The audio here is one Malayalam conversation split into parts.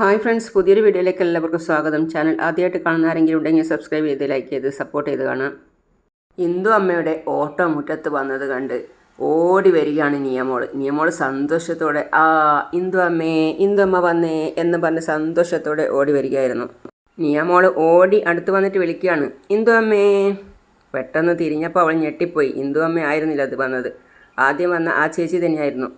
ഹായ് ഫ്രണ്ട്സ് പുതിയൊരു വീഡിയോയിലേക്ക് എല്ലാവർക്കും സ്വാഗതം. ചാനൽ ആദ്യമായിട്ട് കാണുന്ന ആരെങ്കിലും ഉണ്ടെങ്കിൽ സബ്സ്ക്രൈബ് ചെയ്ത് ലൈക്ക് ചെയ്ത് സപ്പോർട്ട് ചെയ്ത് കാണാം. ഇന്ദു അമ്മയുടെ ഓട്ടോ മുറ്റത്ത് വന്നത് കണ്ട് ഓടി വരികയാണ് നിയമോൾ നിയമോൾ സന്തോഷത്തോടെ ആ ഇന്ദു അമ്മേ ഇന്ദു അമ്മ വന്നേ എന്ന് പറഞ്ഞ് സന്തോഷത്തോടെ ഓടി വരികയായിരുന്നു. നിയമോൾ ഓടി അടുത്ത് വന്നിട്ട് വിളിക്കുകയാണ് ഇന്ദു അമ്മേ. പെട്ടെന്ന് തിരിഞ്ഞപ്പോൾ അവൾ ഞെട്ടിപ്പോയി. ഇന്ദു അമ്മ ആയിരുന്നില്ല അത് വന്നത്. ആദ്യം വന്ന ആ ചേച്ചി തന്നെയായിരുന്നു.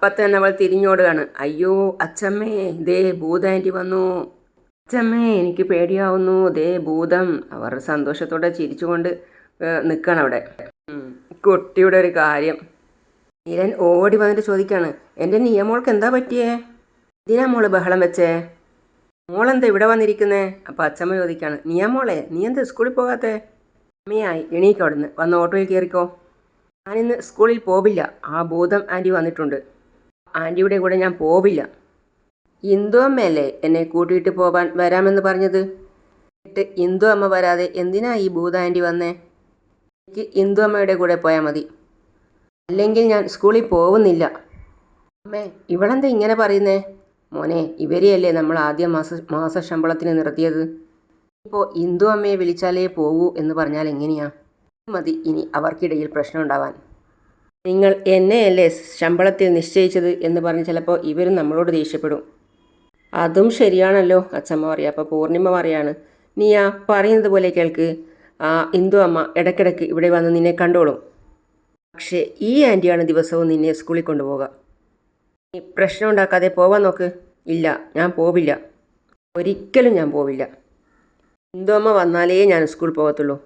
അപ്പം തന്നെ അവൾ തിരിഞ്ഞോടുകയാണ്. അയ്യോ അച്ചമ്മേ ദേ ഭൂത ആന്റി വന്നു. അച്ചമ്മേ എനിക്ക് പേടിയാവുന്നു. ദേ ഭൂതം. അവർ സന്തോഷത്തോടെ ചിരിച്ചുകൊണ്ട് നിൽക്കണം അവിടെ. കുട്ടിയുടെ ഒരു കാര്യം. നീലൻ ഓടി വന്നിട്ട് ചോദിക്കാണ് എന്റെ നിയമോൾക്ക് എന്താ പറ്റിയേ? ഇതിനാ മോൾ ബഹളം വെച്ചേ? മോളെന്താ ഇവിടെ വന്നിരിക്കുന്നേ? അപ്പം അച്ചമ്മ ചോദിക്കാണ് നിയമോളെ നീ എന്താ സ്കൂളിൽ പോകാത്തേ? അമ്മയായി എണീക്കവിടുന്ന് വന്ന് ഓട്ടോയിൽ കയറിക്കോ. ഞാനിന്ന് സ്കൂളിൽ പോവില്ല. ആ ഭൂതം ആന്റി വന്നിട്ടുണ്ട്. ആന്റിയുടെ കൂടെ ഞാൻ പോവില്ല. ഇന്ദു അമ്മയല്ലേ എന്നെ കൂട്ടിയിട്ട് പോവാൻ വരാമെന്ന് പറഞ്ഞത്? എന്നിട്ട് ഇന്ദു അമ്മ വരാതെ എന്തിനാ ഈ ഭൂത ആന്റി വന്നേ? എനിക്ക് ഇന്ദു അമ്മയുടെ കൂടെ പോയാൽ മതി. അല്ലെങ്കിൽ ഞാൻ സ്കൂളിൽ പോകുന്നില്ല. അമ്മേ ഇവളെന്താ ഇങ്ങനെ പറയുന്നേ? മോനെ ഇവരെയല്ലേ നമ്മൾ ആദ്യം മാസ മാസ ശമ്പളത്തിന് നിർത്തിയത്? ഇപ്പോൾ ഇന്ദു അമ്മയെ വിളിച്ചാലേ പോകൂ എന്ന് പറഞ്ഞാൽ എങ്ങനെയാ? മതി ഇനി അവർക്കിടയിൽ പ്രശ്നം ഉണ്ടാവാൻ. നിങ്ങൾ എന്നെയല്ലേ ശമ്പളത്തിൽ നിശ്ചയിച്ചത് എന്ന് പറഞ്ഞ് ചിലപ്പോൾ ഇവർ നമ്മളോട് ദേഷ്യപ്പെടും. അതും ശരിയാണല്ലോ അച്ഛമ്മ പറയാം അപ്പോൾ പൂർണിമ പറയാണ് നീ ആ പറയുന്നത് പോലെ കേൾക്ക്. ആ ഇന്ദു അമ്മ ഇടയ്ക്കിടയ്ക്ക് ഇവിടെ വന്ന് നിന്നെ കണ്ടോളും. പക്ഷേ ഈ ആന്റിയാണ് ദിവസവും നിന്നെ സ്കൂളിൽ കൊണ്ടുപോകുക നീ പ്രശ്നം ഉണ്ടാക്കാതെ പോവാൻ നോക്ക്. ഇല്ല ഞാൻ പോവില്ല. ഒരിക്കലും ഞാൻ പോവില്ല. ഇന്ദു അമ്മ വന്നാലേ ഞാൻ സ്കൂളിൽ പോകത്തുള്ളൂ.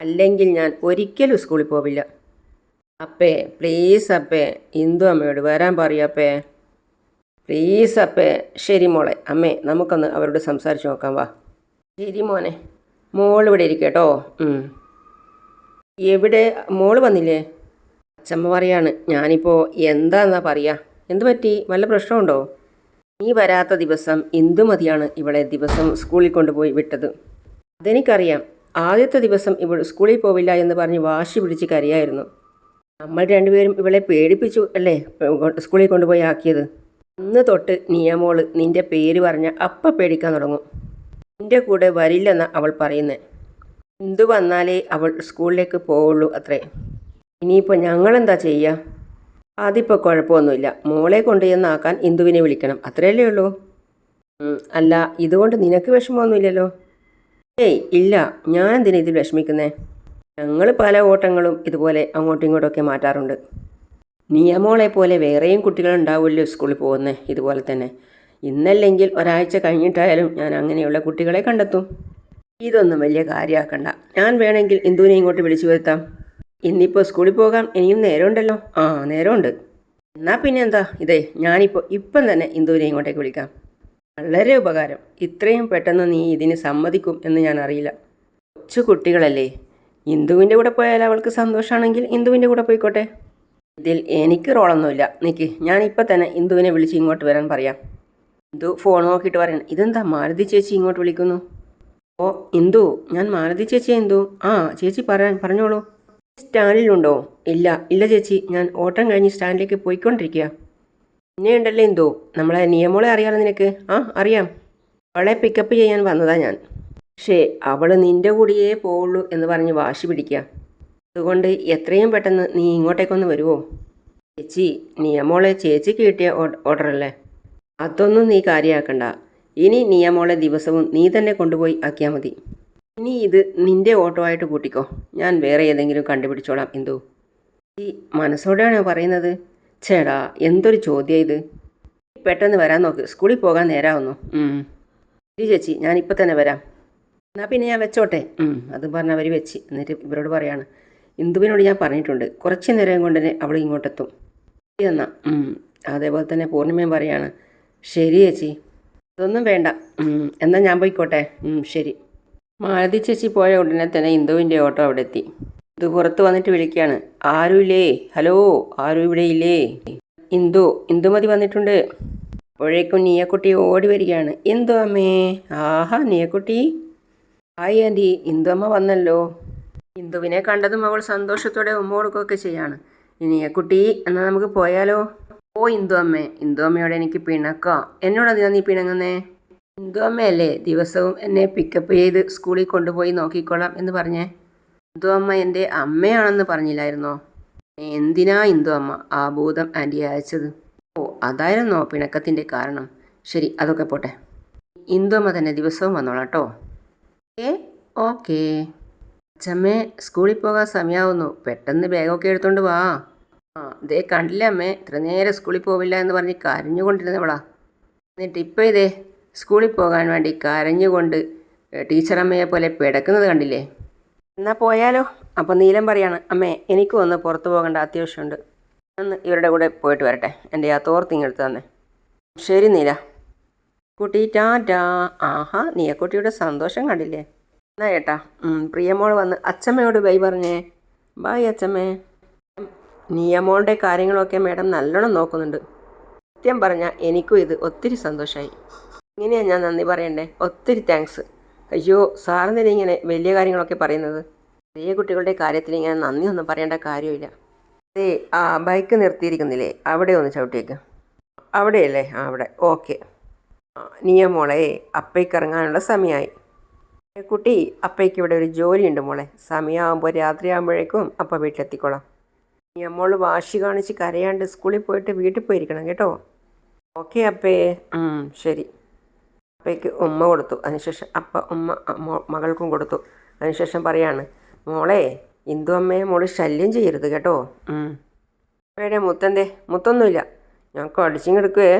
അല്ലെങ്കിൽ ഞാൻ ഒരിക്കലും സ്കൂളിൽ പോവില്ല. അപ്പേ പ്ലീസ് അപ്പേ ഇന്ദു അമ്മയോട് വരാൻ പറയപ്പേ പ്ലീസ് അപ്പേ ശരി മോളെ. അമ്മേ നമുക്കൊന്ന് അവരോട് സംസാരിച്ച് നോക്കാം വാ. ശരി മോനെ. മോൾ ഇവിടെ ഇരിക്കട്ടോ എവിടെ? മോൾ വന്നില്ലേ? അച്ചമ്മ പറയാണ് ഞാനിപ്പോൾ എന്താന്നാ പറയുക എന്ത് പറ്റി? വല്ല പ്രശ്നമുണ്ടോ? നീ വരാത്ത ദിവസം ഇന്ദു ഇന്ദുമതിയാണ് ഇവളെ ദിവസം സ്കൂളിൽ കൊണ്ടുപോയി വിട്ടത്. അതെനിക്കറിയാം. ആദ്യത്തെ ദിവസം ഇവൾ സ്കൂളിൽ പോവില്ല എന്ന് പറഞ്ഞ് വാശി പിടിച്ച് കരയായിരുന്നു. നമ്മൾ രണ്ടുപേരും ഇവളെ പേടിപ്പിച്ചു അല്ലേ? സ്കൂളിൽ കൊണ്ടുപോയി ആക്കിയത്. അന്ന് തൊട്ട് നിയമോൾ നിന്റെ പേര് പറഞ്ഞ അപ്പ പേടിക്കാൻ തുടങ്ങും. നിന്റെ കൂടെ വരില്ലെന്ന് അവൾ പറയുന്നത് എന്തു വന്നാലേ അവൾ സ്കൂളിലേക്ക് പോവുള്ളൂ അത്രേ. ഇനിയിപ്പോൾ ഞങ്ങളെന്താ ചെയ്യുക അതിപ്പോൾ കുഴപ്പമൊന്നുമില്ല. മോളെ കൊണ്ടുചെന്നാക്കാൻ ഇന്ദുവിനെ വിളിക്കണം. അത്രയല്ലേ ഉള്ളൂ. അല്ല ഇതുകൊണ്ട് നിനക്ക് വിഷമമൊന്നുമില്ലല്ലോ. ഏയ് ഇല്ല. ഞാൻ എന്തിനാ ഇതിൽ വിഷമിക്കുന്നേ? ഞങ്ങൾ പല ഓട്ടങ്ങളും ഇതുപോലെ അങ്ങോട്ടും ഇങ്ങോട്ടൊക്കെ മാറ്റാറുണ്ട്. നിയമോളെ പോലെ വേറെയും കുട്ടികളുണ്ടാവുമല്ലോ സ്കൂളിൽ പോകുന്നേ ഇതുപോലെ തന്നെ. ഇന്നല്ലെങ്കിൽ ഒരാഴ്ച കഴിഞ്ഞിട്ടായാലും ഞാൻ അങ്ങനെയുള്ള കുട്ടികളെ കണ്ടെത്തും. ഇതൊന്നും വലിയ കാര്യമാക്കണ്ട ഞാൻ വേണമെങ്കിൽ ഇന്ദുവിനെ ഇങ്ങോട്ട് വിളിച്ചു വരുത്താം. ഇന്നിപ്പോൾ സ്കൂളിൽ പോകാം ഇനിയും നേരമുണ്ടല്ലോ. ആ നേരമുണ്ട്. എന്നാൽ പിന്നെ എന്താ? ഇതേ ഞാനിപ്പോൾ ഇപ്പം തന്നെ ഇന്ദുവിനെ ഇങ്ങോട്ടേക്ക് വിളിക്കാം. വളരെ ഉപകാരം. ഇത്രയും പെട്ടെന്ന് നീ ഇതിന് സമ്മതിക്കും എന്ന് ഞാൻ അറിയില്ല. കൊച്ചു കുട്ടികളല്ലേ? ഇന്ദുവിന്റെ കൂടെ പോയാൽ അവൾക്ക് സന്തോഷമാണെങ്കിൽ ഇന്ദുവിന്റെ കൂടെ പോയിക്കോട്ടെ. ഇതിൽ എനിക്ക് റോളൊന്നുമില്ല. നിക്ക് ഞാൻ ഇപ്പം തന്നെ ഇന്ദുവിനെ വിളിച്ച് ഇങ്ങോട്ട് വരാൻ പറയാം. ഇന്ദു ഫോൺ നോക്കിയിട്ട് പറയണം. ഇതെന്താ മാരുതി ചേച്ചി ഇങ്ങോട്ട് വിളിക്കുന്നു? ഓ ഇന്ദു ഞാൻ മാരുതി ചേച്ചി ഇന്ദു. ആ ചേച്ചി പറയാൻ പറഞ്ഞോളൂ. സ്റ്റാൻഡിലുണ്ടോ? ഇല്ല ഇല്ല ചേച്ചി. ഞാൻ ഓട്ടം കഴിഞ്ഞ് സ്റ്റാൻഡിലേക്ക് പോയിക്കൊണ്ടിരിക്കുക പിന്നെ ഉണ്ടല്ലേ ഇന്ദു? നമ്മളെ നിയമോളെ അറിയാമോ നിനക്ക്? ആ അറിയാം. അവളെ പിക്കപ്പ് ചെയ്യാൻ വന്നതാ ഞാൻ. പക്ഷേ അവൾ നിന്റെ കൂടിയേ പോവുള്ളൂ എന്ന് പറഞ്ഞ് വാശി പിടിക്കുക. അതുകൊണ്ട് എത്രയും പെട്ടെന്ന് നീ ഇങ്ങോട്ടേക്കൊന്ന് വരുമോ ചേച്ചി നിയമോളെ ചേച്ചിക്ക് കിട്ടിയ ഓർഡറല്ലേ? അതൊന്നും നീ കാര്യമാക്കണ്ട ഇനി നിയമോളെ ദിവസവും നീ തന്നെ കൊണ്ടുപോയി ആക്കിയാൽ മതി. ഇനി ഇത് നിന്റെ ഓട്ടോ ആയിട്ട് കൂട്ടിക്കോ. ഞാൻ വേറെ ഏതെങ്കിലും കണ്ടുപിടിച്ചോളാം എന്തു ഈ മനസ്സോടെയാണോ പറയുന്നത്? ചേടാ എന്തൊരു ചോദ്യം ഇത്. പെട്ടെന്ന് വരാൻ നോക്ക്. സ്കൂളിൽ പോകാൻ നേരാവുന്നു. ശരി ചേച്ചി ഞാനിപ്പോൾ തന്നെ വരാം. എന്നാൽ പിന്നെ ഞാൻ വെച്ചോട്ടെ. അത് പറഞ്ഞ് അവർ വെച്ച്. എന്നിട്ട് ഇവരോട് പറയാണ് ഇന്ദുവിനോട് ഞാൻ പറഞ്ഞിട്ടുണ്ട്. കുറച്ച് നേരം കൊണ്ട് തന്നെ അവൾ ഇങ്ങോട്ടെത്തും. എന്നാ. അതേപോലെ തന്നെ പൂർണിമയും പറയാണ് ശരി ചേച്ചി. അതൊന്നും വേണ്ട. എന്നാൽ ഞാൻ പോയിക്കോട്ടെ. ശരി. മാലതി ചേച്ചി പോയ ഉടനെ തന്നെ ഇന്ദുവിന്റെ ഓട്ടോ അവിടെ എത്തി. ഇത് പുറത്ത് വന്നിട്ട് വിളിക്കുകയാണ് ആരുമില്ലേ ഹലോ ആരും ഇവിടെ ഇല്ലേ? ഇന്ദു ഇന്ദുമതി വന്നിട്ടുണ്ട്. അപ്പോഴേക്കും നീയക്കുട്ടി ഓടി വരികയാണ് എന്തു അമ്മേ? ആഹാ നീയക്കുട്ടി. ഹായ് ആന്റി ഇന്ദു അമ്മ വന്നല്ലോ. ഇന്ദുവിനെ കണ്ടതും അവൾ സന്തോഷത്തോടെ ഉമ്മ കൊടുക്കുകയൊക്കെ ചെയ്യാണ്. കുട്ടി എന്നാൽ നമുക്ക് പോയാലോ? ഓ ഇന്ദു അമ്മേ ഇന്ദു അമ്മയോട് എനിക്ക് പിണക്കോ. എന്നോടതിനാ നീ പിണങ്ങുന്നേ? ഇന്ദു അമ്മയല്ലേ ദിവസവും എന്നെ പിക്കപ്പ് ചെയ്ത് സ്കൂളിൽ കൊണ്ടുപോയി നോക്കിക്കോളാം എന്ന് പറഞ്ഞേ? ഇന്ദു അമ്മ എന്റെ അമ്മയാണെന്ന് പറഞ്ഞില്ലായിരുന്നോ? എന്തിനാ ഇന്ദു അമ്മ ആ ഭൂതം ആന്റി അയച്ചത്? ഓ അതായിരുന്നോ പിണക്കത്തിന്റെ കാരണം. ശരി അതൊക്കെ പോട്ടെ. ഇന്ദു അമ്മ തന്നെ ദിവസവും വന്നോളാം കേട്ടോ. ഏ? ഓക്കേ. അച്ഛമ്മേ സ്കൂളിൽ പോകാൻ സമയമാവുന്നു പെട്ടെന്ന് ബാഗൊക്കെ എടുത്തോണ്ട് വാ. ആ ഇതേ കണ്ടില്ല അമ്മേ ഇത്ര നേരം സ്കൂളിൽ പോവില്ല എന്ന് പറഞ്ഞ് കരഞ്ഞുകൊണ്ടിരുന്നവളാ. എന്നിട്ട് ഇപ്പോൾ ഇതേ സ്കൂളിൽ പോകാൻ വേണ്ടി കരഞ്ഞുകൊണ്ട് ടീച്ചറമ്മയെ പോലെ പിടക്കുന്നത് കണ്ടില്ലേ? എന്നാൽ പോയാലോ? അപ്പോൾ നീലം പറയാണ് അമ്മേ എനിക്കും ഒന്ന് പുറത്ത് പോകേണ്ട അത്യാവശ്യമുണ്ട്. ഒന്ന് ഇവരുടെ കൂടെ പോയിട്ട് വരട്ടെ. എന്റെ ആ തോർത്തിങ്ങെടുത്ത് തന്നെ. ശരി നീല. കുട്ടി ടാറ്റാ ആഹാ നീയക്കുട്ടിയുടെ സന്തോഷം കണ്ടില്ലേ? എന്നാ ഏട്ടാ പ്രിയമോൾ വന്ന് അച്ഛമ്മയോട് ബൈ പറഞ്ഞേ. ബായ് അച്ഛമ്മേ നിയമോളുടെ കാര്യങ്ങളൊക്കെ മേഡം നല്ലോണം നോക്കുന്നുണ്ട്. സത്യം പറഞ്ഞാൽ എനിക്കും ഇത് ഒത്തിരി സന്തോഷമായി ഇങ്ങനെയാണ് ഞാൻ നന്ദി പറയണ്ടേ? ഒത്തിരി താങ്ക്സ്. അയ്യോ സാറിന് ഇങ്ങനെ വലിയ കാര്യങ്ങളൊക്കെ പറയുന്നത്. ചെറിയ കുട്ടികളുടെ കാര്യത്തിൽ ഇങ്ങനെ നന്ദി ഒന്നും പറയേണ്ട കാര്യമില്ല. ഏ ആ ബൈക്ക് നിർത്തിയിരിക്കുന്നില്ലേ? അവിടെ ഒന്ന് ചവിട്ടിയേക്ക്. അവിടെയല്ലേ? ആ അവിടെ. ഓക്കെ. നിയമോളെ അപ്പയ്ക്ക് ഇറങ്ങാനുള്ള സമയമായി കുട്ടി അപ്പയ്ക്ക് ഇവിടെ ഒരു ജോലിയുണ്ട് മോളെ. സമയമാകുമ്പോൾ രാത്രിയാകുമ്പോഴേക്കും അപ്പ വീട്ടിലെത്തിക്കോളാം. നീ അമ്മോൾ വാശി കാണിച്ച് കരയാണ്ട് സ്കൂളിൽ പോയിട്ട് വീട്ടിൽ പോയിരിക്കണം കേട്ടോ? ഓക്കെ അപ്പേ. ശരി. അപ്പയ്ക്ക് ഉമ്മ കൊടുത്തു. അതിനുശേഷം അപ്പ ഉമ്മ മകൾക്കും കൊടുത്തു. അതിനുശേഷം പറയാണ് മോളെ ഇന്ദു അമ്മയെ മോൾ ശല്യം ചെയ്യരുത് കേട്ടോ? അപ്പയുടെ മുത്തന്തേ മുത്തൊന്നുമില്ല. ഞാൻ കടിച്ചിങ്ങെടുക്കുവേ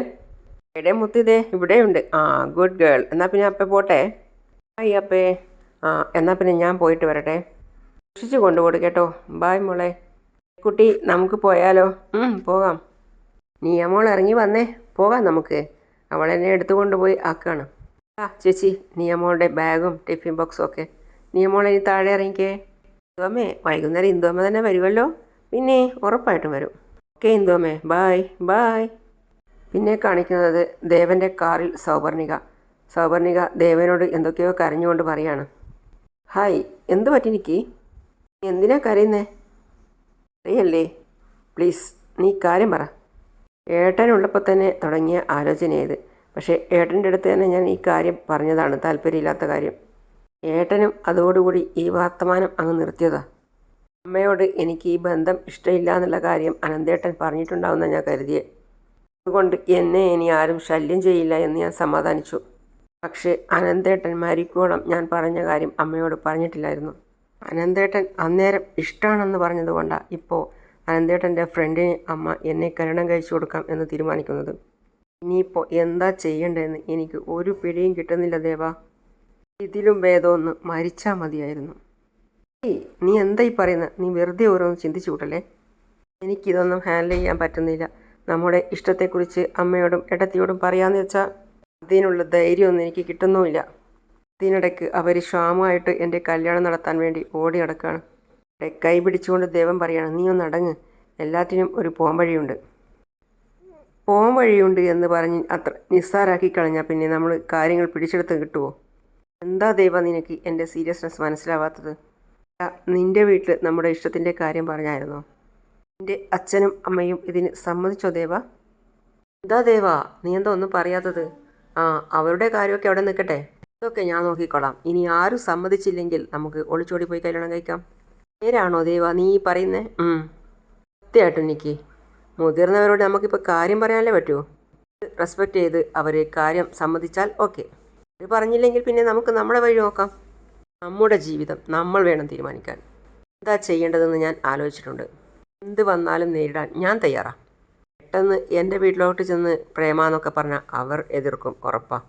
എവിടെ മുത്തിതേ ഇവിടെയുണ്ട് ആ ഗുഡ് ഗേൾ എന്നാൽ പിന്നെ അപ്പേ പോട്ടെ? ഹായ് അപ്പേ. ആ എന്നാൽ പിന്നെ ഞാൻ പോയിട്ട് വരട്ടെ. സൂക്ഷിച്ച് കൊണ്ടുപോട് കേട്ടോ. ബായ് മോളെ. കുട്ടി നമുക്ക് പോയാലോ? പോകാം. നീ അമോൾ ഇറങ്ങി വന്നേ. പോകാം നമുക്ക്. അവളെന്നെ എടുത്തു കൊണ്ടുപോയി ആക്കാണ്. ആ ചേച്ചി നീ അമ്മോളുടെ ബാഗും ടിഫിൻ ബോക്സും ഒക്കെ. നീ നിയമോൾ ഇനി താഴെ ഇറങ്ങിക്കേ. ഇന്ദുവമ്മേ വൈകുന്നേരം ഇന്ദുവമ്മ തന്നെ വരുമല്ലോ പിന്നെ ഉറപ്പായിട്ടും വരും. ഓക്കെ ഇന്ദുവമ്മേ. ബായ് ബായ് പിന്നെ കാണിക്കുന്നത് ദേവന്റെ കാറിൽ സൗപർണിക സൗപർണിക ദേവനോട് എന്തൊക്കെയോ കരഞ്ഞുകൊണ്ട് പറയാണ്. ഹായ് എന്ത് പറ്റി എനിക്ക് എന്തിനാ കരയുന്നേ? അറിയല്ലേ? പ്ലീസ് നീ കാര്യം പറ. ഏട്ടനുള്ളപ്പോൾ തന്നെ തുടങ്ങിയ ആലോചനയത്. പക്ഷേ ഏട്ടന്റെ അടുത്ത് തന്നെ ഞാൻ ഈ കാര്യം പറഞ്ഞതാണ് താല്പര്യമില്ലാത്ത കാര്യം. ഏട്ടനും അതോടുകൂടി ഈ വർത്തമാനം അങ്ങ് നിർത്തിയതാ. അമ്മയോട് എനിക്ക് ഈ ബന്ധം ഇഷ്ടമില്ല എന്നുള്ള കാര്യം അനന്തേട്ടൻ പറഞ്ഞിട്ടുണ്ടാവുന്ന ഞാൻ കരുതിയേ. അതുകൊണ്ട് എന്നെ ഇനി ആരും ശല്യം ചെയ്യില്ല എന്ന് ഞാൻ സമാധാനിച്ചു. പക്ഷേ അനന്തേട്ടൻ മരിക്കോളം ഞാൻ പറഞ്ഞ കാര്യം അമ്മയോട് പറഞ്ഞിട്ടില്ലായിരുന്നു. അനന്തേട്ടൻ അന്നേരം ഇഷ്ടമാണെന്ന് പറഞ്ഞതുകൊണ്ടാണ് ഇപ്പോൾ അനന്തേട്ടന്റെ ഫ്രണ്ടിന് അമ്മ എന്നെ കല്യാണം കഴിച്ചു കൊടുക്കാം എന്ന് തീരുമാനിക്കുന്നത്. ഇനിയിപ്പോൾ എന്താ ചെയ്യേണ്ടതെന്ന് എനിക്ക് ഒരു പിടിയും കിട്ടുന്നില്ല ദേവ. ഇതിലും ഭേദമൊന്ന് മരിച്ചാൽ മതിയായിരുന്നു. നീ എന്തായി പറയുന്നത് നീ വെറുതെ ഓരോന്ന് ചിന്തിച്ചു കൂട്ടല്ലേ? എനിക്കിതൊന്നും ഹാൻഡിൽ ചെയ്യാൻ പറ്റുന്നില്ല. നമ്മുടെ ഇഷ്ടത്തെക്കുറിച്ച് അമ്മയോടും എടത്തിയോടും പറയാമെന്ന് വെച്ചാൽ അതിനുള്ള ധൈര്യമൊന്നും എനിക്ക് കിട്ടുന്നുമില്ല. അതിനിടയ്ക്ക് അവർ ക്ഷാമമായിട്ട് എന്റെ കല്യാണം നടത്താൻ വേണ്ടി ഓടി നടക്കുകയാണ് കൈ പിടിച്ചുകൊണ്ട് ദൈവം പറയാണ് നീ ഒന്ന് അടങ്ങ്. എല്ലാറ്റിനും ഒരു പോംവഴിയുണ്ട്. പോംവഴിയുണ്ട് എന്ന് പറഞ്ഞ് അത്ര നിസ്സാരാക്കി കളഞ്ഞാൽ പിന്നെ നമ്മൾ കാര്യങ്ങൾ പിടിച്ചെടുത്ത് കിട്ടുമോ എന്താ ദൈവം നിനക്ക് എന്റെ സീരിയസ്നെസ് മനസ്സിലാവാത്തത്? നിന്റെ വീട്ടിൽ നമ്മുടെ ഇഷ്ടത്തിന്റെ കാര്യം പറഞ്ഞായിരുന്നോ? നിന്റെ അച്ഛനും അമ്മയും ഇതിന് സമ്മതിച്ചോ ദേവ? എന്താ ദേവ? നീ എന്താ ഒന്നും പറയാത്തത്? ആ അവരുടെ കാര്യമൊക്കെ അവിടെ നിൽക്കട്ടെ. ഇതൊക്കെ ഞാൻ നോക്കിക്കോളാം. ഇനി ആരും സമ്മതിച്ചില്ലെങ്കിൽ നമുക്ക് ഒളിച്ചോടി പോയി കല്യാണം കഴിക്കാം. നേരാണോ ദേവ നീ പറയുന്നേ. സത്യമായിട്ടും എനിക്ക് മുതിർന്നവരോട് നമുക്കിപ്പോൾ കാര്യം പറയാനല്ലേ പറ്റുമോ റെസ്പെക്റ്റ് ചെയ്ത് അവർ കാര്യം സമ്മതിച്ചാൽ ഓക്കെ. അവർ പറഞ്ഞില്ലെങ്കിൽ പിന്നെ നമുക്ക് നമ്മുടെ വഴി നോക്കാം. നമ്മുടെ ജീവിതം നമ്മൾ വേണം തീരുമാനിക്കാൻ. എന്താ ചെയ്യേണ്ടതെന്ന് ഞാൻ ആലോചിച്ചിട്ടുണ്ട്. എന്ത് വന്നാലും നേരിടാൻ ഞാൻ തയ്യാറാണ് പെട്ടെന്ന് എന്റെ വീട്ടിലോട്ട് ചെന്ന് പ്രേമാന്നൊക്കെ പറഞ്ഞാൽ അവർ എതിർക്കും ഉറപ്പാണ്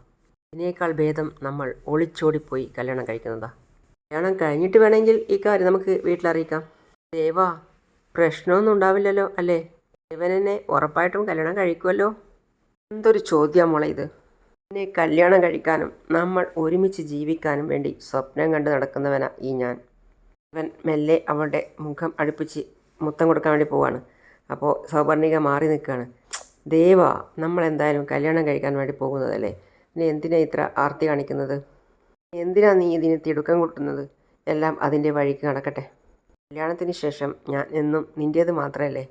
ഇതിനേക്കാൾ ഭേദം നമ്മൾ ഒളിച്ചോടിപ്പോയി കല്യാണം കഴിക്കുന്നതാ. കല്യാണം കഴിഞ്ഞിട്ട് വേണമെങ്കിൽ ഈ കാര്യം നമുക്ക് വീട്ടിലറിയിക്കാം ദേവാ പ്രശ്നമൊന്നും ഉണ്ടാവില്ലല്ലോ അല്ലേ? ദേവനെന്നെ ഉറപ്പായിട്ടും കല്യാണം കഴിക്കുമല്ലോ എന്തൊരു ചോദ്യം മോളെ ഇത്. എന്നെ കല്യാണം കഴിക്കാനും നമ്മൾ ഒരുമിച്ച് ജീവിക്കാനും വേണ്ടി സ്വപ്നം കണ്ട് നടക്കുന്നവനാ ഈ ഞാൻ. അവൻ മെല്ലെ അവളുടെ മുഖം അടുപ്പിച്ച് മുത്തം കൊടുക്കാൻ വേണ്ടി പോവാണ്. അപ്പോൾ സൗപർണിക മാറി നിൽക്കുകയാണ് ദേവ നമ്മളെന്തായാലും കല്യാണം കഴിക്കാൻ വേണ്ടി പോകുന്നതല്ലേ? ഇനി എന്തിനാ ഇത്ര ആർത്തി കാണിക്കുന്നത്? എന്തിനാ നീ ഇതിന് തിടുക്കം കൂട്ടുന്നത്? എല്ലാം അതിന്റെ വഴിക്ക് നടക്കട്ടെ. കല്യാണത്തിന് ശേഷം ഞാൻ എന്നും നിന്റേത് മാത്രമല്ലേ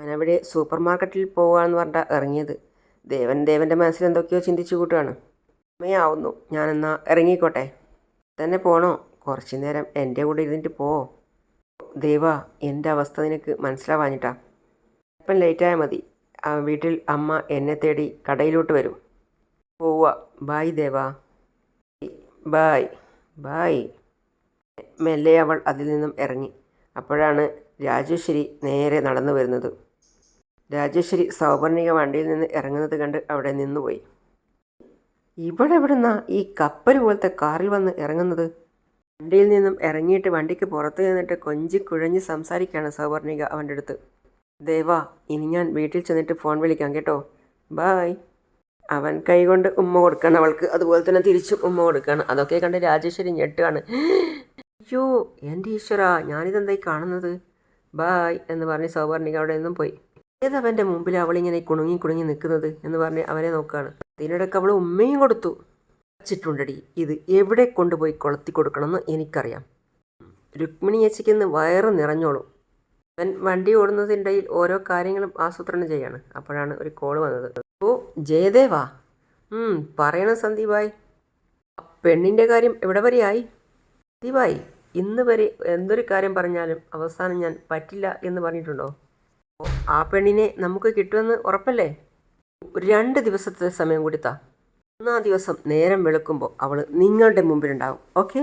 ഞാനവിടെ സൂപ്പർ മാർക്കറ്റിൽ പോകാമെന്ന് പറഞ്ഞാൽ ഇറങ്ങിയത്. ദേവൻ ദേവന്റെ മനസ്സിൽ എന്തൊക്കെയോ ചിന്തിച്ചു കൂട്ടുകയാണ് അമ്മയാവുന്നു. ഞാനെന്നാ ഇറങ്ങിക്കോട്ടെ. തന്നെ പോണോ? കുറച്ച് നേരം എന്റെ കൂടെ ഇരുന്നിട്ട് പോ ദേവ എന്റെ അവസ്ഥ നിനക്ക് മനസ്സിലാവാഞ്ഞിട്ടാ. അപ്പൻ ലേറ്റായാൽ മതി. വീട്ടിൽ അമ്മ എന്നെ തേടി കടയിലോട്ട് വരും. പോവുക. ബായ് ദേവ. ബായ്. ബായ്. മെല്ലെ അവൾ അതിൽ നിന്നും ഇറങ്ങി. അപ്പോഴാണ് രാജേശ്വരി നേരെ നടന്നു വരുന്നത്. രാജേശ്വരി സൗപർണിക വണ്ടിയിൽ നിന്ന് ഇറങ്ങുന്നത് കണ്ട് അവിടെ നിന്നുപോയി. ഇവിടെ എവിടുന്നാ ഈ കപ്പൽ പോലത്തെ കാറിൽ വന്ന് ഇറങ്ങുന്നത്? വണ്ടിയിൽ നിന്നും ഇറങ്ങിയിട്ട് വണ്ടിക്ക് പുറത്ത് നിന്നിട്ട് കൊഞ്ചി കുഴഞ്ഞ് സംസാരിക്കുകയാണ് സൗവർണിക അവന്റെ അടുത്ത്. ദേവാ ഇനി ഞാൻ വീട്ടിൽ ചെന്നിട്ട് ഫോൺ വിളിക്കാം കേട്ടോ. ബായ് അവൻ കൈകൊണ്ട് ഉമ്മ കൊടുക്കണം അവൾക്ക്. അതുപോലെ തന്നെ തിരിച്ചും ഉമ്മ കൊടുക്കണം അതൊക്കെ കണ്ട് രാജേശ്വരി ഞെട്ടുകയാണ്. അയ്യോ എന്റെ ഈശ്വര ഞാനിതെന്തായി കാണുന്നത്? ബായ് എന്ന് പറഞ്ഞ് സൗവർണിക അവിടെ നിന്നും പോയി. ഏതവന്റെ മുമ്പിൽ അവളിങ്ങനെ കുണുങ്ങി കുണുങ്ങി നിൽക്കുന്നത് എന്ന് പറഞ്ഞ് അവനെ നോക്കുകയാണ്. ഇതിനിടയ്ക്ക് അവൾ ഉമ്മയും കൊടുത്തു. വച്ചിട്ടുണ്ടടി ഇത് എവിടെ കൊണ്ടുപോയി കൊളുത്തി കൊടുക്കണമെന്ന് എനിക്കറിയാം. രുക്മിണി ചേച്ചിക്ക് വയറ് നിറഞ്ഞോളും. അവൻ വണ്ടി ഓടുന്നതിനിടയിൽ ഓരോ കാര്യങ്ങളും ആസൂത്രണം ചെയ്യാണ്. അപ്പോഴാണ് ഒരു കോൾ വന്നത്. ഓ ജയദേവാ. പറയണം സന്ദീപായി. പെണ്ണിന്റെ കാര്യം എവിടെ വരെയായി സന്ദീപായി ഇന്ന് വരെ എന്തൊരു കാര്യം പറഞ്ഞാലും അവസാനം ഞാൻ പറ്റില്ല എന്ന് പറഞ്ഞിട്ടുണ്ടോ? ആ പെണ്ണിനെ നമുക്ക് കിട്ടുമെന്ന് ഉറപ്പല്ലേ? രണ്ട് ദിവസത്തെ സമയം കൂടി താ. ഒന്നാം ദിവസം നേരം വെളുക്കുമ്പോൾ അവൾ നിങ്ങളുടെ മുമ്പിലുണ്ടാവും. ഓക്കെ?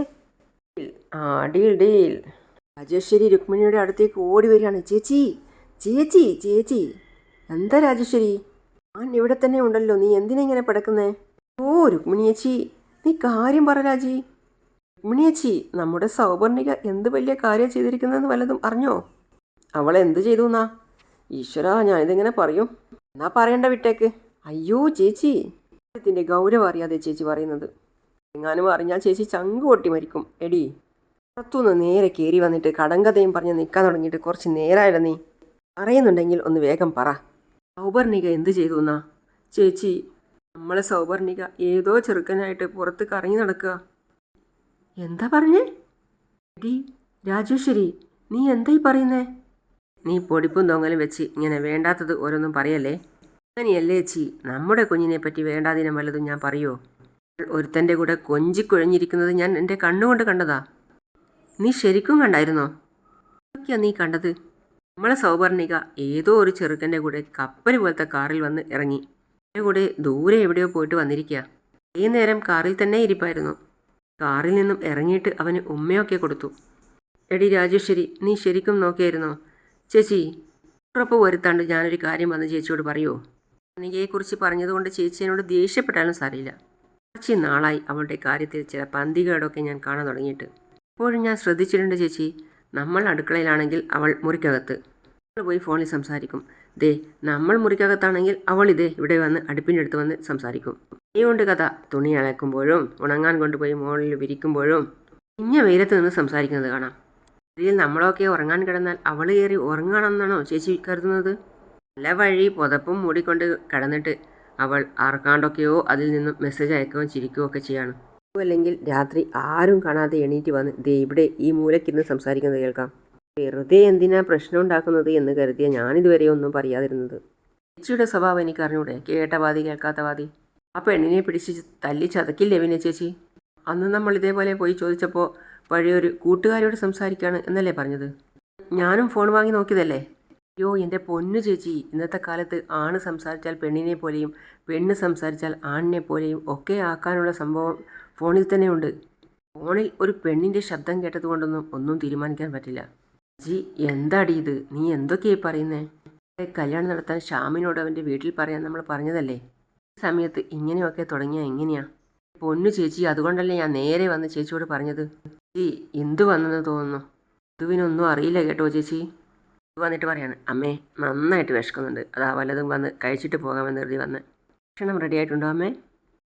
ആ ഡീൽ ഡീൽ. രാജേശ്വരി രുക്മിണിയുടെ അടുത്തേക്ക് ഓടി വരികയാണ്. ചേച്ചി ചേച്ചി ചേച്ചി. എന്താ രാജേശ്വരി? ഞാൻ ഇവിടെ തന്നെ ഉണ്ടല്ലോ. നീ എന്തിനാ ഇങ്ങനെ പടക്കുന്നേ? ഓ രുക്മിണി ചേച്ചി. നീ കാര്യം പറ രാജി. രുക്മിണി ചേച്ചി നമ്മുടെ സൗപർണിക എന്ത് വലിയ കാര്യം ചെയ്തിരിക്കുന്നതെന്ന് വല്ലതും അറിഞ്ഞോ? അവൾ എന്ത് ചെയ്തു എന്നാ? ഈശ്വര ഞാനിതെങ്ങനെ പറയും? എന്നാ പറയണ്ട വിട്ടേക്ക്. അയ്യോ ചേച്ചി. ഇതിന്റെ ഗൗരവം അറിയാതെ ചേച്ചി പറയുന്നത്. എങ്ങാനും അറിഞ്ഞാൽ ചേച്ചി ചങ്ക് പൊട്ടി മരിക്കും. എടി പുറത്തുനിന്ന് നേരെ കയറി വന്നിട്ട് കടങ്കഥയും പറഞ്ഞ് നിൽക്കാൻ തുടങ്ങിയിട്ട് കുറച്ച് നേരമായിരുന്നു നീ. അറിയുന്നുണ്ടെങ്കിൽ ഒന്ന് വേഗം പറ. സൗപർണിക എന്ത് ചെയ്തു എന്നാ ചേച്ചി നമ്മളെ സൗപർണിക ഏതോ ചെറുക്കനായിട്ട് പുറത്ത് കറങ്ങി നടക്കുക എന്താ പറഞ്ഞേ? എടി രാജേശ്വരി നീ എന്തായി പറയുന്നേ? നീ പൊടിപ്പും തൊങ്ങലും വെച്ച് ഇങ്ങനെ വേണ്ടാത്തത് ഓരോന്നും പറയല്ലേ? അങ്ങനെയല്ലേ ചി നമ്മുടെ കുഞ്ഞിനെ പറ്റി വേണ്ടാതിനം വല്ലതും ഞാൻ പറയുമോ ഒരുത്തന്റെ കൂടെ കൊഞ്ചിക്കുഴഞ്ഞിരിക്കുന്നത് ഞാൻ എന്റെ കണ്ണുകൊണ്ട് കണ്ടതാ. നീ ശരിക്കും കണ്ടായിരുന്നോ? എന്തൊക്കെയാ നീ കണ്ടത്? നമ്മളെ സൗപർണിക ഏതോ ഒരു ചെറുക്കന്റെ കൂടെ കപ്പൽ പോലത്തെ കാറിൽ വന്ന് ഇറങ്ങി. എന്റെ കൂടെ ദൂരെ എവിടെയോ പോയിട്ട് വന്നിരിക്കുക ഈ നേരം കാറിൽ തന്നെ ഇരിപ്പായിരുന്നു. കാറിൽ നിന്നും ഇറങ്ങിയിട്ട് അവന് ഉമ്മയൊക്കെ കൊടുത്തു. എടി രാജേശ്വരി നീ ശരിക്കും നോക്കിയായിരുന്നോ? ചേച്ചി ഉറപ്പ് വരുത്താണ്ട് ഞാനൊരു കാര്യം വന്ന് ചേച്ചിയോട് പറയുമോ കണികയെക്കുറിച്ച് പറഞ്ഞതുകൊണ്ട് ചേച്ചി ദേഷ്യപ്പെട്ടാലും സാരമില്ല. കുറച്ച് നാളായി അവളുടെ കാര്യത്തിൽ ചില പന്തികേടൊക്കെ ഞാൻ കാണാൻ തുടങ്ങിയിട്ട്. ഇപ്പോഴും ഞാൻ ശ്രദ്ധിച്ചിട്ടുണ്ട് ചേച്ചി. നമ്മൾ അടുക്കളയിലാണെങ്കിൽ അവൾ മുറിക്കകത്ത്. അവൾ പോയി ഫോണിൽ സംസാരിക്കും. ദേ നമ്മൾ മുറിക്കകത്താണെങ്കിൽ അവൾ ഇതേ ഇവിടെ വന്ന് അടുപ്പിന്റെ അടുത്ത് വന്ന് സംസാരിക്കും. ഈ കൊണ്ട് കഥ. തുണി അലക്കുമ്പോഴും ഉണങ്ങാൻ കൊണ്ടുപോയി മുകളിൽ വിരിക്കുമ്പോഴും. ഇഞ്ഞ വെയിലത്ത് നിന്ന് സംസാരിക്കുന്നത് കാണാം. ഇതിൽ നമ്മളൊക്കെ ഉറങ്ങാൻ കിടന്നാൽ അവൾ കയറി ഉറങ്ങണമെന്നാണോ ചേച്ചി കരുതുന്നത്? നല്ല വഴി പുതപ്പും മൂടിക്കൊണ്ട് കിടന്നിട്ട് അവൾ ആർക്കാണ്ടൊക്കെയോ അതിൽ നിന്നും മെസ്സേജ് അയക്കുകയും ചിരിക്കുകയോ ഒക്കെ ചെയ്യാണ്. അല്ലെങ്കിൽ രാത്രി ആരും കാണാതെ എണീറ്റ് വന്ന് ദേ ഇവിടെ ഈ മൂലക്കിരുന്ന് സംസാരിക്കുന്നത് കേൾക്കാം. വെറുതെ എന്തിനാ പ്രശ്നം ഉണ്ടാക്കുന്നത് എന്ന് കരുതിയ ഞാനിതുവരെ ഒന്നും പറയാതിരുന്നത്. ചേച്ചിയുടെ സ്വഭാവം എനിക്ക് അറിഞ്ഞൂടെ? കേട്ട വാതി കേൾക്കാത്ത വാതി. ആ പെണ്ണിനെ പിടിച്ച് തല്ലി ചതക്കില്ലേ പിന്നെ ചേച്ചി? അന്ന് നമ്മൾ ഇതേപോലെ പോയി ചോദിച്ചപ്പോൾ പഴയൊരു കൂട്ടുകാരോട് സംസാരിക്കുകയാണ് എന്നല്ലേ പറഞ്ഞത്? ഞാനും ഫോൺ വാങ്ങി നോക്കിയതല്ലേ? അയ്യോ എന്റെ പൊന്നു ചേച്ചി. ഇന്നത്തെ കാലത്ത് ആണ് സംസാരിച്ചാൽ പെണ്ണിനെ പോലെയും പെണ്ണ് സംസാരിച്ചാൽ ആണിനെ പോലെയും ഒക്കെ ആക്കാനുള്ള സംഭവം ഫോണിൽ തന്നെ ഉണ്ട്. ഫോണിൽ ഒരു പെണ്ണിന്റെ ശബ്ദം കേട്ടതുകൊണ്ടൊന്നും ഒന്നും തീരുമാനിക്കാൻ പറ്റില്ല. ജി എന്താടി ഇത്? നീ എന്തൊക്കെയായി പറയുന്നേ? കല്യാണം നടത്താൻ ഷ്യാമിനോട് അവന്റെ വീട്ടിൽ പറയാൻ നമ്മൾ പറഞ്ഞതല്ലേ? സമയത്ത് ഇങ്ങനെയൊക്കെ തുടങ്ങിയാൽ എങ്ങനെയാ? പൊന്നു ചേച്ചി അതുകൊണ്ടല്ലേ ഞാൻ നേരെ വന്ന് ചേച്ചിയോട് പറഞ്ഞത്? ചേച്ചി എന്തു വന്നെന്ന് തോന്നുന്നു? ഇതുവിനൊന്നും അറിയില്ല കേട്ടോ ചേച്ചി. വന്നിട്ട് പറയാണ് അമ്മേ നന്നായിട്ട് വിശക്കുന്നുണ്ട്. അതാ വല്ലതും വന്ന് കഴിച്ചിട്ട് പോകാമെന്ന് കരുതി വന്ന്. ഭക്ഷണം റെഡി ആയിട്ടുണ്ടോ അമ്മേ?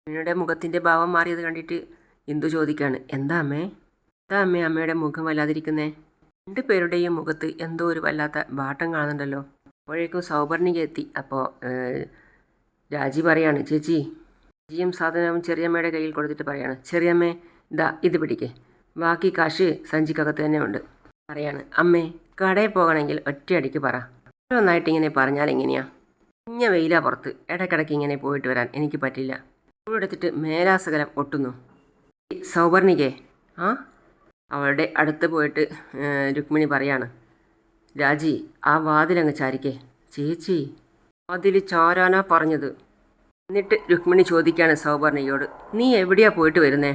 അമ്മയുടെ മുഖത്തിന്റെ ഭാവം മാറിയത് കണ്ടിട്ട് ഇന്ദു ചോദിക്കുകയാണ് എന്താ അമ്മേ? എന്താ അമ്മേ അമ്മയുടെ മുഖം വല്ലാതിരിക്കുന്നേ? രണ്ടു പേരുടെയും മുഖത്ത് എന്തോ ഒരു വല്ലാത്ത ബാട്ടം കാണുന്നുണ്ടല്ലോ. അപ്പോഴേക്കും സൗപർണിക എത്തി. അപ്പോൾ രാജി പറയാണ് ചേച്ചി ചേച്ചിയും സാധനവും ചെറിയമ്മയുടെ കയ്യിൽ കൊടുത്തിട്ട് പറയാണ് ചെറിയമ്മേ ഇതാ ഇത് പിടിക്കേ. ബാക്കി കാശ് സഞ്ചിക്കകത്ത് തന്നെ ഉണ്ട്. പറയാണ് അമ്മേ കടയിൽ പോകണമെങ്കിൽ ഒറ്റയടിക്ക് പറ. നന്നായിട്ട് ഇങ്ങനെ പറഞ്ഞാൽ എങ്ങനെയാ? ഇങ്ങനെ വെയിലാ പുറത്ത്. ഇടയ്ക്കിടയ്ക്ക് ഇങ്ങനെ പോയിട്ട് വരാൻ എനിക്ക് പറ്റില്ല. എടുത്തിട്ട് മേലാസകലം ഒട്ടുന്നു. സൗവർണികേ ആ? അവളുടെ അടുത്ത് പോയിട്ട് രുക്മിണി പറയാണ്. രാജി ആ വാതിലങ്ങ് ചാരിക്കേ. ചേച്ചി വാതിൽ ചാരാനാ പറഞ്ഞത്. എന്നിട്ട് രുക്മിണി ചോദിക്കാണ് സൗവർണികയോട് നീ എവിടെയാ പോയിട്ട് വരുന്നേ?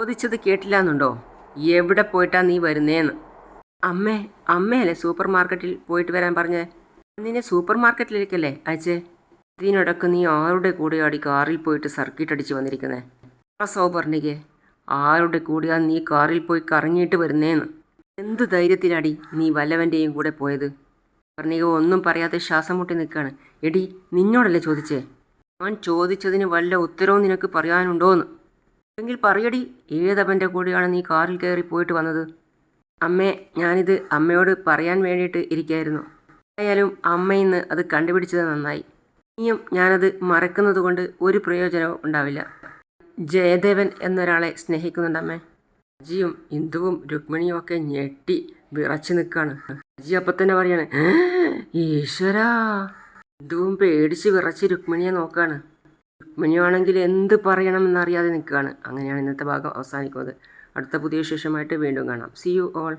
ചോദിച്ചത് കേട്ടില്ല എന്നുണ്ടോ എവിടെ പോയിട്ടാ നീ വരുന്നേന്ന്? അമ്മേ അമ്മയല്ലേ സൂപ്പർ മാർക്കറ്റിൽ പോയിട്ട് വരാൻ പറഞ്ഞേ? നിന്നെ സൂപ്പർ മാർക്കറ്റിലേക്കല്ലേ അയച്ചേ? ഇതിനിടക്ക് നീ ആരുടെ കൂടെയാടി കാറിൽ പോയിട്ട് സർക്കിട്ട് അടിച്ച് വന്നിരിക്കുന്നേ? ആ സൗപർണികെ ആരുടെ കൂടെയാ നീ കാറിൽ പോയി കറങ്ങിയിട്ട് വരുന്നേന്ന്? എന്ത് ധൈര്യത്തിലാടി നീ വല്ലവന്റെയും കൂടെ പോയത്? വർണിക ഒന്നും പറയാതെ ശ്വാസം മുട്ടി നിൽക്കുകയാണ് എടി നിന്നോടല്ലേ ചോദിച്ചേ? ഞാൻ ചോദിച്ചതിന് വല്ല ഉത്തരവും നിനക്ക് പറയാനുണ്ടോന്ന്? എങ്കിൽ പറയടി ഏതവന്റെ കൂടെയാണ് നീ കാറിൽ കയറി പോയിട്ട് വന്നത്? അമ്മേ ഞാനിത് അമ്മയോട് പറയാൻ വേണ്ടിയിട്ട് ഇരിക്കായിരുന്നു. ആയാലും അമ്മ ഇന്ന് അത് കണ്ടുപിടിച്ചത് നന്നായി. ഇനിയും ഞാനത് മറക്കുന്നത് കൊണ്ട് ഒരു പ്രയോജനവും ഉണ്ടാവില്ല. ജയദേവൻ എന്നൊരാളെ സ്നേഹിക്കുന്നുണ്ട് അമ്മേ. അജിയും ഇന്ദുവും രുക്മിണിയും ഒക്കെ ഞെട്ടി വിറച്ചു നിൽക്കുകയാണ് അജി അപ്പം തന്നെ പറയാണ് ഈശ്വരാ. ഇന്ദുവും പേടിച്ച് വിറച്ച് രുക്മിണിയെ നോക്കാണ്. രുക്മിണിയാണെങ്കിൽ എന്ത് പറയണമെന്നറിയാതെ നിൽക്കുകയാണ് അങ്ങനെയാണ് ഇന്നത്തെ ഭാഗം അവസാനിക്കുന്നത്. അടുത്ത പുതിയ വിശേഷമായിട്ട് വീണ്ടും കാണാം. C you all